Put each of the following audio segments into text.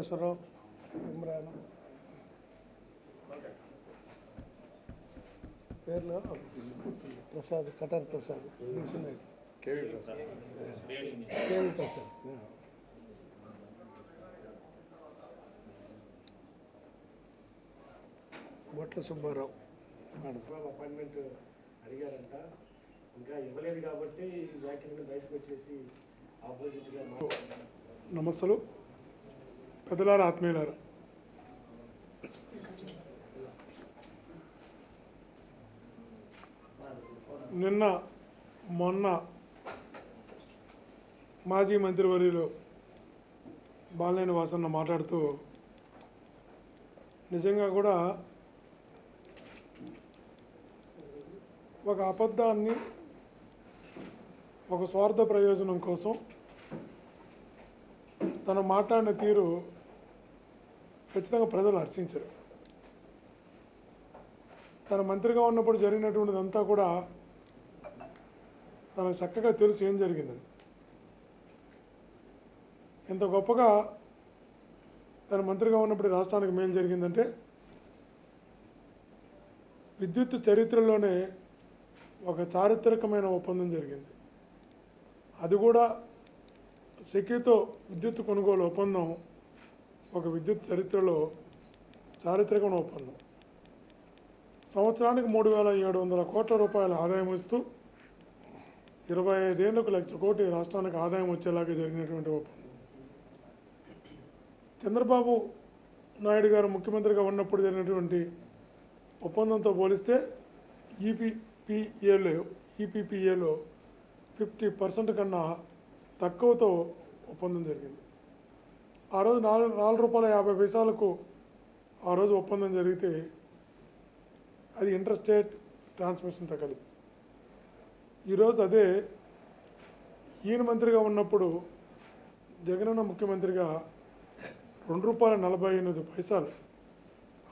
వెంకటేశ్వరరావు. ఇమ్రాన్ పేర్లు? Prasad Katar Prasad. KV Prasad. Botla Subbarao. Appointment అడిగారంట. ఇంకా ఇవ్వలేదు కాబట్టి వ్యాఖ్యలను బయటకు వచ్చేసి ఆపోజిట్గా నమస్సులు పెద్దలారా ఆత్మీయులారా? నిన్న మొన్న మాజీ మంత్రివర్యులు బాలినేని వాసన్న మాట్లాడుతూ నిజంగా కూడా ఒక అబద్ధాన్ని ఒక స్వార్థ ప్రయోజనం కోసం తను మాట్లాడిన తీరు ఖచ్చితంగా ప్రజలు హర్షించరు. తన మంత్రిగా ఉన్నప్పుడు జరిగినటువంటిదంతా కూడా తనకు చక్కగా తెలుసు ఏం జరిగిందని. ఎంత గొప్పగా తన మంత్రిగా ఉన్నప్పుడు రాష్ట్రానికి మేలు జరిగిందంటే విద్యుత్ చరిత్రలోనే ఒక చారిత్రకమైన ఒప్పందం జరిగింది. అది కూడా సెకీతో విద్యుత్ కొనుగోలు ఒప్పందం ఒక విద్యుత్ చరిత్రలో చారిత్రకమైన ఒప్పందం సంవత్సరానికి మూడు వేల ఏడు వందల కోట్ల రూపాయల ఆదాయం ఇస్తూ ఇరవై ఐదేళ్ళకు లక్ష కోటి రాష్ట్రానికి ఆదాయం వచ్చేలాగా జరిగినటువంటి ఒప్పందం చంద్రబాబు నాయుడు గారు ముఖ్యమంత్రిగా ఉన్నప్పుడు జరిగినటువంటి ఒప్పందంతో పోలిస్తే ఈపీపీఏలో ఈపీపీఏలో ఫిఫ్టీ పర్సెంట్ కన్నా తక్కువతో ఒప్పందం జరిగింది. ఆ రోజు నాలుగు నాలుగు రూపాయల యాభై పైసలకు ఆ రోజు ఒప్పందం జరిగితే అది ఇంటర్స్టేట్ ట్రాన్స్మిషన్తో కలిపి ఈరోజు అదే ఈయన మంత్రిగా ఉన్నప్పుడు జగనన్న ముఖ్యమంత్రిగా రెండు రూపాయల నలభై ఎనిమిది పైసలు.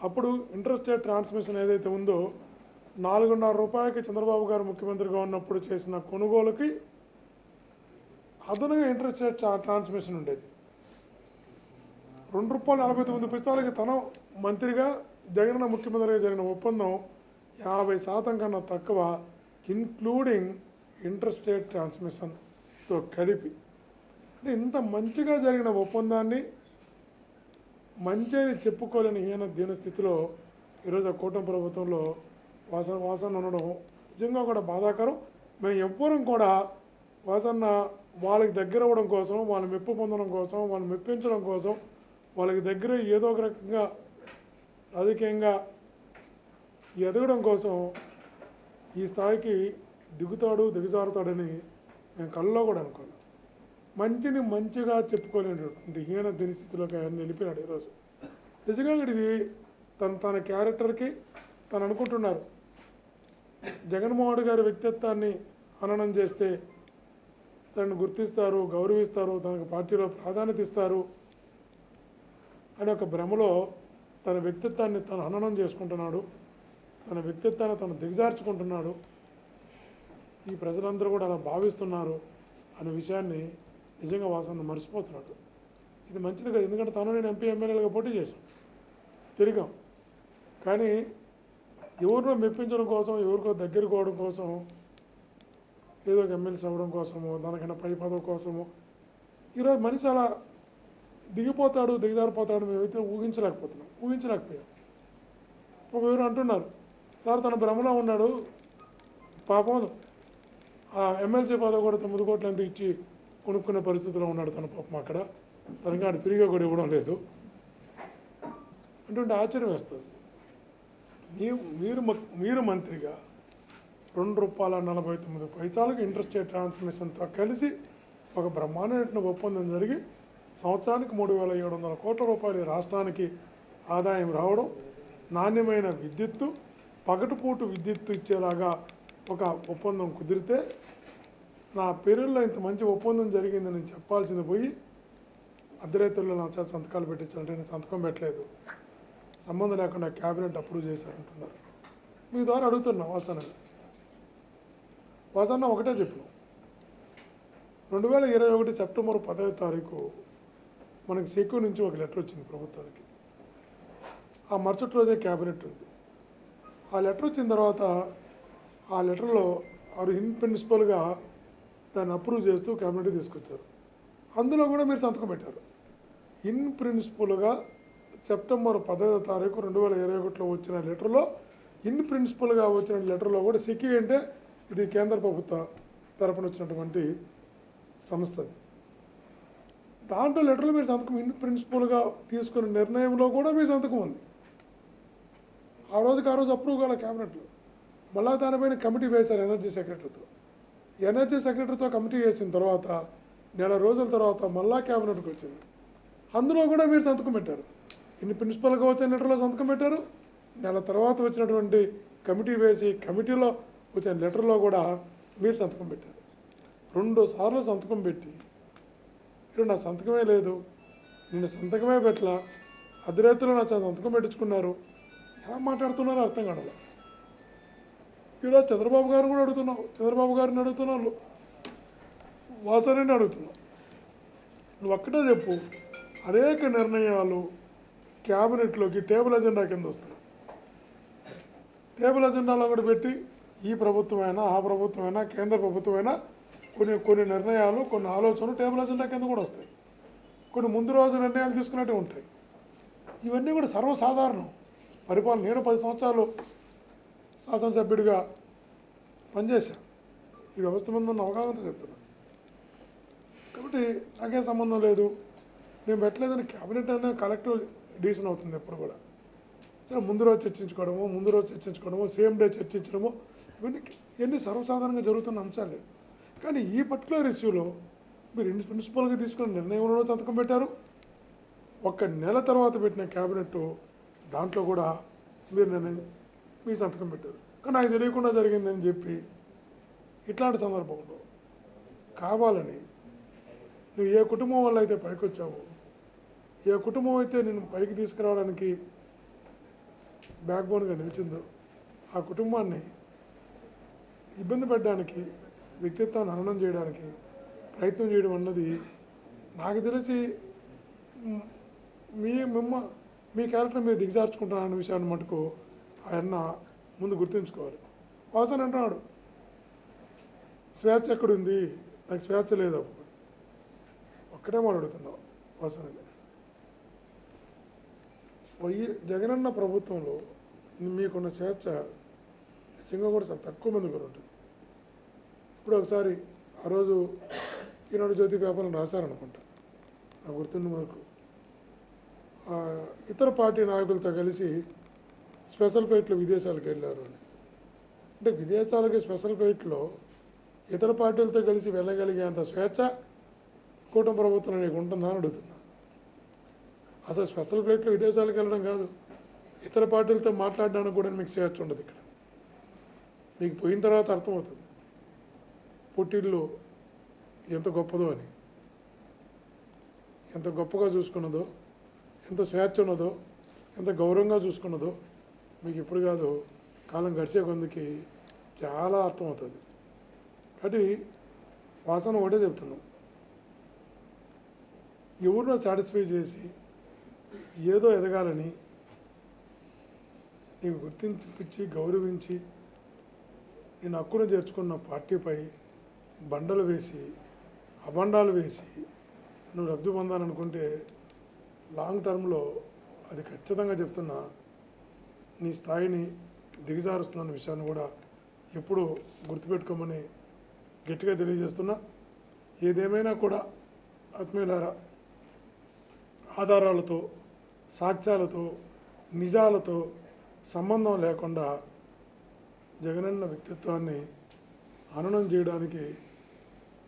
అప్పుడు ఇంటర్స్టేట్ ట్రాన్స్మిషన్ ఏదైతే ఉందో నాలుగున్నర రూపాయలకి చంద్రబాబు గారు ముఖ్యమంత్రిగా ఉన్నప్పుడు చేసిన కొనుగోలుకి అదనంగా ఇంటర్స్టేట్ ట్రాన్స్మిషన్ ఉండేది. రెండు రూపాయల నలభై తొమ్మిది పైసలకి తన మంత్రిగా జగనన్న ముఖ్యమంత్రిగా జరిగిన ఒప్పందం యాభై శాతం కన్నా తక్కువ ఇన్క్లూడింగ్ ఇంటర్స్టేట్ ట్రాన్స్మిషన్తో కలిపి. అంటే ఇంత మంచిగా జరిగిన ఒప్పందాన్ని మంచి అని చెప్పుకోలేని హీన దీన స్థితిలో ఈరోజు ఆ కూటమి ప్రభుత్వంలో వాసన వాసన ఉండడం నిజంగా కూడా బాధాకరం. మేము ఎవ్వరం కూడా వాసన్న వాళ్ళకి దగ్గర అవ్వడం కోసం వాళ్ళ మెప్పు పొందడం కోసం వాళ్ళని మెప్పించడం కోసం వాళ్ళకి దగ్గర ఏదో ఒక రకంగా రాజకీయంగా ఎదగడం కోసం ఈ స్థాయికి దిగుతాడు దిగజారుతాడని మేము కళ్ళలో కూడా అనుకోలేదు మంచిని మంచిగా చెప్పుకోలేనటువంటి హీన దినస్థితిలోకి ఆయన నిలిపినాడు ఈరోజు. నిజంగా ఇది తన తన క్యారెక్టర్కి తను అనుకుంటున్నారు. జగన్మోహన్ గారి వ్యక్తిత్వాన్ని హననం చేస్తే తనను గుర్తిస్తారు గౌరవిస్తారు తనకు పార్టీలో ప్రాధాన్యత ఇస్తారు. అనే ఒక భ్రమలో తన వ్యక్తిత్వాన్ని తను హననం చేసుకుంటున్నాడు. తన వ్యక్తిత్వాన్ని తను దిగజార్చుకుంటున్నాడు. ఈ ప్రజలందరూ కూడా అలా భావిస్తున్నారు అనే విషయాన్ని నిజంగా వాసన మర్చిపోతున్నాడు. ఇది మంచిది కదా. ఎందుకంటే తను నేను ఎంపీ ఎమ్మెల్యేలుగా పోటీ చేశాం. తిరిగాం. కానీ ఎవరినో మెప్పించడం కోసం ఎవరికో దగ్గర కోవడం కోసం ఏదో ఒక ఎమ్మెల్సీ అవ్వడం కోసమో దానికన్నా పై పదవి కోసమో ఈరోజు మనిషి అలా దిగిపోతాడు దిగజారిపోతాడు మేమైతే ఊహించలేకపోతున్నాం. ఊహించలేకపోయాం. ఒక ఎవరు అంటున్నారు. సార్ తన భ్రమలో ఉన్నాడు. పాపం ఆ ఎమ్మెల్సీ పదవి కూడా తొమ్మిది కోట్లు ఎంత ఇచ్చి కొనుక్కునే పరిస్థితిలో ఉన్నాడు తన పాపం అక్కడ. తనకి ఆడు ఫ్రీగా కూడా ఇవ్వడం లేదు. అంటే ఆశ్చర్యం వేస్తుంది. మీ మీరు మ- మీరు మంత్రిగా రెండు రూపాయల నలభై తొమ్మిది పైసలకు ఇంట్రెస్ట్ ట్రాన్స్మిషన్తో కలిసి ఒక బ్రహ్మాండమైన ఒప్పందం జరిగి సంవత్సరానికి మూడు వేల ఏడు వందల కోట్ల రూపాయలు రాష్ట్రానికి ఆదాయం రావడం నాణ్యమైన విద్యుత్తు పగటిపూట విద్యుత్తు ఇచ్చేలాగా ఒక ఒప్పందం కుదిరితే నా పేరులో ఇంత మంచి ఒప్పందం జరిగిందని నేను చెప్పాల్సింది పోయి అర్ధరైతుల్లో నా చేత సంతకాలు పెట్టించాలంటే నేను సంతకం పెట్టలేదు. సంబంధం లేకుండా క్యాబినెట్ అప్రూవ్ చేశారంటున్నారు. మీ ద్వారా అడుగుతున్నా వాసన. వాసన్న ఒకటే చెప్పిన. రెండు వేల ఇరవై ఒకటి సెప్టెంబర్ పదవ తారీఖు మనకి సెక్యూ నుంచి ఒక లెటర్ వచ్చింది ప్రభుత్వానికి. ఆ మరుసటి రోజే క్యాబినెట్ ఉంది. ఆ లెటర్ వచ్చిన తర్వాత ఆ లెటర్లో వారు ఇన్ ప్రిన్సిపల్గా దాన్ని అప్రూవ్ చేస్తూ క్యాబినెట్ తీసుకొచ్చారు. అందులో కూడా మీరు సంతకం పెట్టారు. ఇన్ ప్రిన్సిపల్గా సెప్టెంబర్ పదహైదో తారీఖు రెండు వేల ఇరవై ఒకటిలో వచ్చిన లెటర్లో ఇన్ ప్రిన్సిపల్గా వచ్చిన లెటర్లో కూడా సెక్యూ అంటే ఇది కేంద్ర ప్రభుత్వ తరపున వచ్చినటువంటి సంస్థ అది. దాంట్లో లెటర్లో మీరు సంతకం ఇన్ ప్రిన్సిపల్గా తీసుకున్న నిర్ణయంలో కూడా మీ సంతకం ఉంది. ఆ రోజుకి ఆ రోజు అప్రూవ్ కాల క్యాబినెట్లో. మళ్ళా దానిపైన కమిటీ వేశారు ఎనర్జీ సెక్రటరీతో. ఎనర్జీ సెక్రటరీతో కమిటీ వేసిన తర్వాత నెల రోజుల తర్వాత మళ్ళా క్యాబినెట్కి వచ్చింది. అందులో కూడా మీరు సంతకం పెట్టారు. ఇన్ని ప్రిన్సిపల్గా వచ్చిన లెటర్లో సంతకం పెట్టారు. నెల తర్వాత వచ్చినటువంటి కమిటీ వేసి కమిటీలో వచ్చిన లెటర్లో కూడా మీరు సంతకం పెట్టారు. రెండు సార్లు సంతకం పెట్టి ఇక్కడ నా సంతకమే లేదు. నేను సంతకమే పెట్టలా. అర్ధరాత్రిలో నా సంతకం పెట్టించుకున్నారు. ఎలా మాట్లాడుతున్నారో అర్థం కావడం ఈరోజు చంద్రబాబు గారు కూడా అడుగుతున్నావు. చంద్రబాబు గారిని అడుగుతున్నావు వాసనని అడుగుతున్నావు. నువ్వు ఒక్కటే చెప్పు. అనేక నిర్ణయాలు క్యాబినెట్లోకి టేబుల్ ఎజెండా కింద వస్తాయి. టేబుల్ ఎజెండాలో కూడా పెట్టి ఈ ప్రభుత్వమైనా ఆ ప్రభుత్వమైనా కేంద్ర ప్రభుత్వమైనా కొన్ని కొన్ని నిర్ణయాలు కొన్ని ఆలోచనలు టేబుల్ అజెండా కింద కూడా వస్తాయి. కొన్ని ముందు రోజు నిర్ణయాలు తీసుకున్నట్టు ఉంటాయి. ఇవన్నీ కూడా సర్వసాధారణం. పరిపాలన నేను పది సంవత్సరాలు శాసనసభ్యుడిగా పనిచేశాను. ఈ వ్యవస్థ మీద ఉన్న అవగాహనతో చెప్తున్నాను కాబట్టి నాకేం సంబంధం లేదు. నేను పెట్టలేదని క్యాబినెట్ అనే కలెక్టివ్ డిసిషన్ అవుతుంది ఎప్పుడు కూడా. సరే ముందు రోజు చర్చించుకోవడము ముందు రోజు చర్చించుకోవడము సేమ్ డే చర్చించడము ఇవన్నీ ఇవన్నీ సర్వసాధారణంగా జరుగుతున్న అంశాలే. కానీ ఈ పర్టికులర్ ఇష్యూలో మీరు ఇన్ ప్రిన్సిపల్గా తీసుకున్న నిర్ణయంలో సంతకం పెట్టారు? ఒక్క నెల తర్వాత పెట్టిన క్యాబినెట్ దాంట్లో కూడా మీరు నిర్ణయం మీ సంతకం పెట్టారు. కానీ నాకు తెలియకుండా జరిగిందని చెప్పి ఇట్లాంటి సందర్భంలో కావాలని నువ్వు ఏ కుటుంబం వల్ల అయితే పైకి వచ్చావో ఏ కుటుంబం అయితే నేను పైకి తీసుకురావడానికి బ్యాక్ బోన్గా నిలిచిందో ఆ కుటుంబాన్ని ఇబ్బంది పెట్టడానికి వ్యక్తిత్వాన్ని హననం చేయడానికి ప్రయత్నం చేయడం అన్నది నాకు తెలిసి మీ మిమ్మ మీ క్యారెక్టర్ మీరు దిగజార్చుకుంటానన్న విషయాన్ని మటుకు ఆయన ముందు గుర్తుంచుకోవాలి. వాసన అంటున్నాడు స్వేచ్ఛ ఎక్కడుంది? నాకు స్వేచ్ఛ లేదు ఒక్కటే మాట అడుగుతున్నావు వాసనని వయ్యి జగనన్న ప్రభుత్వంలో మీకున్న స్వేచ్ఛ నిజంగా కూడా చాలా తక్కువ మంది కూడా ఉంటుంది. ఇప్పుడు ఒకసారి ఆ రోజు ఈనాడు జ్యోతి పేపర్ని రాశారనుకుంటా. నాకు గుర్తున్న వరకు. ఇతర పార్టీ నాయకులతో కలిసి స్పెషల్ ఫ్లైట్లు విదేశాలకు వెళ్ళారు అని. అంటే విదేశాలకి స్పెషల్ ఫ్లైట్లో ఇతర పార్టీలతో కలిసి వెళ్ళగలిగేంత స్వేచ్ఛ కూటమి ప్రభుత్వం నీకు ఉంటుందా అని అడుగుతున్నా. అసలు స్పెషల్ ఫ్లైట్లు విదేశాలకు వెళ్ళడం కాదు. ఇతర పార్టీలతో మాట్లాడడానికి కూడా మీకు స్వేచ్ఛ ఉండదు ఇక్కడ. మీకు పోయిన తర్వాత అర్థమవుతుంది. పుట్టిల్లు ఎంత గొప్పదో అని. ఎంత గొప్పగా చూసుకున్నదో ఎంత స్వేచ్ఛ ఉన్నదో ఎంత గౌరవంగా చూసుకున్నదో మీకు ఇప్పుడు కాదు కాలం గడిచే కొందికి చాలా అర్థమవుతుంది. కాబట్టి వాసన ఒకటే చెప్తున్నాం. ఎవరినో సాటిస్ఫై చేసి ఏదో ఎదగాలని నీకు గుర్తించి గౌరవించి నేను హక్కును చేర్చుకున్న పార్టీపై బండలు వేసి అబండాలు వేసి నువ్వు లబ్ధి పొందాలనుకుంటే లాంగ్ టర్మ్లో అది ఖచ్చితంగా చెప్తున్నా నీ స్థాయిని దిగజారుస్తున్న విషయాన్ని కూడా ఎప్పుడు గుర్తుపెట్టుకోమని గట్టిగా తెలియజేస్తున్నా. ఏదేమైనా కూడా ఆత్మీయులారా ఆధారాలతో సాక్ష్యాలతో నిజాలతో సంబంధం లేకుండా జగనన్న వ్యక్తిత్వాన్ని హననం చేయడానికి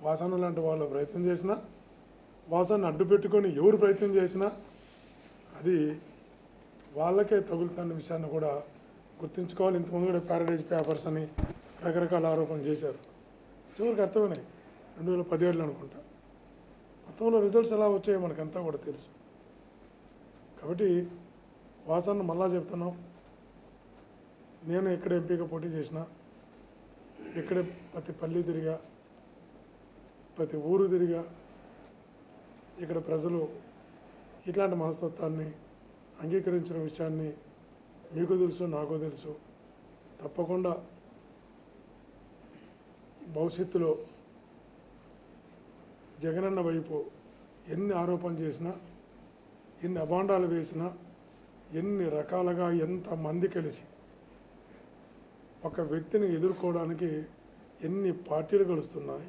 వాసన లాంటి వాళ్ళు ప్రయత్నం చేసినా వాసనను అడ్డు పెట్టుకొని ఎవరు ప్రయత్నం చేసినా అది వాళ్ళకే తగులుతున్న విషయాన్ని కూడా గుర్తుంచుకోవాలి. ఇంతకుముందు కూడా ప్యారడైజ్ పేపర్స్ అని రకరకాల ఆరోపణలు చేశారు. చివరికి అర్థమైనాయి. రెండు వేల పదిహేడులో అనుకుంటా. మొత్తంలో రిజల్ట్స్ ఎలా వచ్చాయో మనకంతా కూడా తెలుసు. కాబట్టి వాసన మళ్ళా చెప్తున్నాం. నేను ఎక్కడ ఎంపీగా పోటీ చేసినా ఎక్కడ ప్రతి పల్లి తిరిగా ప్రతి ఊరు తిరిగా ఇక్కడ ప్రజలు ఇట్లాంటి మనస్తత్వాన్ని అంగీకరించిన విషయాన్ని మీకు తెలుసు నాకు తెలుసు. తప్పకుండా భవిష్యత్తులో జగనన్న వైపు ఎన్ని ఆరోపణలు చేసినా ఎన్ని అభాండాలు వేసినా ఎన్ని రకాలుగా ఎంతమంది కలిసి ఒక వ్యక్తిని ఎదుర్కోవడానికి ఎన్ని పార్టీలు కలుస్తున్నాయి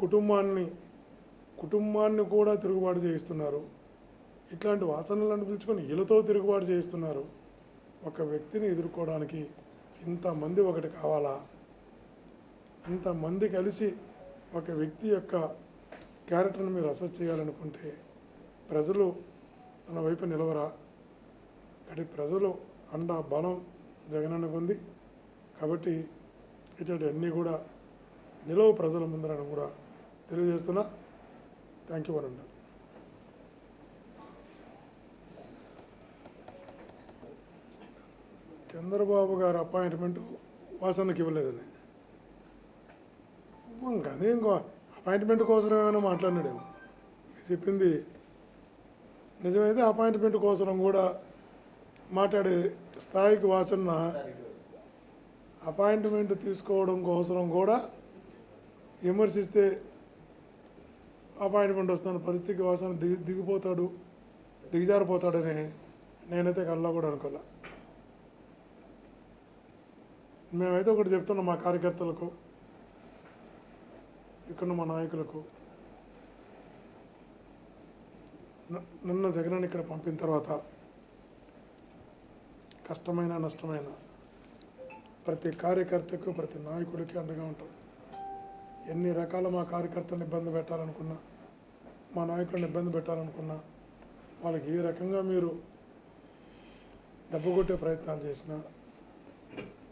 కుటుంబాన్ని కుటుంబాన్ని కూడా తిరుగుబాటు చేయిస్తున్నారు. ఇట్లాంటి వాసనలను పిలుచుకొని వీళ్ళతో తిరుగుబాటు చేయిస్తున్నారు. ఒక వ్యక్తిని ఎదుర్కోవడానికి ఇంతమంది ఒకటి కావాలా? ఇంతమంది కలిసి ఒక వ్యక్తి యొక్క క్యారెక్టర్ని మీరు అసెస్ చేయాలనుకుంటే ప్రజలు తన వైపు నిలవరా? అటు ప్రజలు అండ బలం జగనన్నకు ఉంది కాబట్టి ఇటువంటి అన్నీ కూడా నిలవు ప్రజల ముందరని కూడా తెలియజేస్తున్నా. థ్యాంక్ యూ అనండి చంద్రబాబు గారి అపాయింట్మెంట్ వాసనకి ఇవ్వలేదని ఇంకా అదే ఇంకో అపాయింట్మెంట్ కోసం ఏమైనా మాట్లాడినాడేమో మీరు చెప్పింది నిజమైతే అపాయింట్మెంట్ కోసం కూడా మాట్లాడే స్థాయికి వాసన అపాయింట్మెంట్ తీసుకోవడం కోసం కూడా విమర్శిస్తే అపాయింట్మెంట్ వస్తున్న పరిస్థితికి వాసన దిగి దిగిపోతాడు దిగజారిపోతాడని నేనైతే కళ్ళ కూడా అనుకోలే. మేమైతే ఒకటి చెప్తున్నాం మా కార్యకర్తలకు ఇక్కడ మా నాయకులకు. నిన్న జగన్ ఇక్కడ పంపిన తర్వాత కష్టమైన నష్టమైన ప్రతి కార్యకర్తకు ప్రతి నాయకుడికి అండగా ఉంటాం. ఎన్ని రకాల మా కార్యకర్తలను ఇబ్బంది పెట్టాలనుకున్నా మా నాయకులను ఇబ్బంది పెట్టాలనుకున్నా వాళ్ళకి ఏ రకంగా మీరు దెబ్బకొట్టే ప్రయత్నాలు చేసినా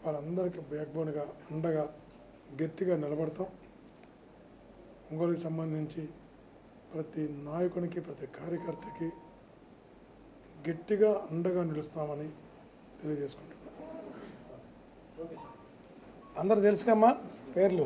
వాళ్ళందరికీ బ్యాక్బోన్గా అండగా గట్టిగా నిలబడతాం. ఒంగోలుకి సంబంధించి ప్రతి నాయకునికి ప్రతి కార్యకర్తకి గట్టిగా అండగా నిలుస్తామని తెలియజేసుకుంటున్నాం. అందరు తెలుసుకమ్మా పేర్లు.